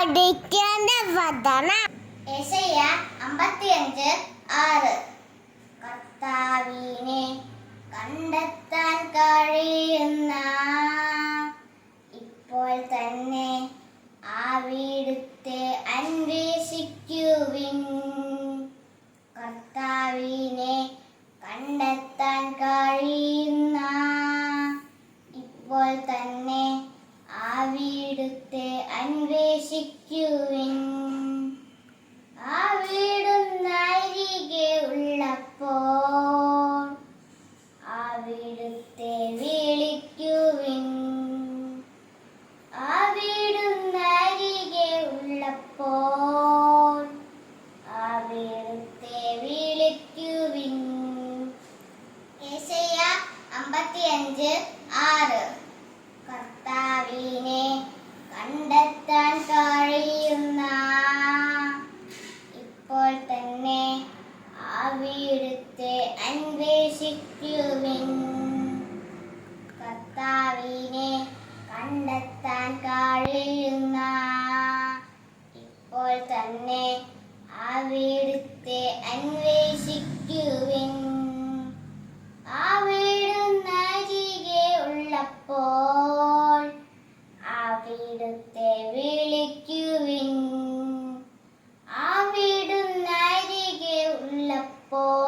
പഠിക്കേണ്ട യെശയ്യ അമ്പത്തിയഞ്ച് ആറ്. കർത്താവിനെ കണ്ടെത്താൻ കഴിയുന്ന ഇപ്പോൾ തന്നെ ആ വീടുത്തെ അന്വേഷിക്കുവിൻ. കർത്താവിനെ കണ്ടെത്താൻ കഴിയുന്ന ഇപ്പോൾ തന്നെ വീടുത്തെ അന്വേഷിക്കുവിൻ. ആ വീടുന്നരികെ ഉള്ളപ്പോൾ ആ വീടുത്തെ വിളിക്കുവിൻ. ആ വീടുന്നരികെ ഉള്ളപ്പോൾ ആ വീടുത്തെ വിളിക്കുവിൻ അമ്പത്തിയഞ്ച് ആറ്. ഇപ്പോൾ തന്നെ അവിടുത്തെ അന്വേഷിക്കുവിൻ. കർത്താവിനെ കണ്ടെത്താൻ കഴിയുന്ന ഇപ്പോൾ തന്നെ അവിടുത്തെ അന്വേഷിക്കുവിൻ. ആ വീടുന്ന ഉള്ളപ്പോൾ അവിടുത്തെ വിളിക്കുവിൻ. apple.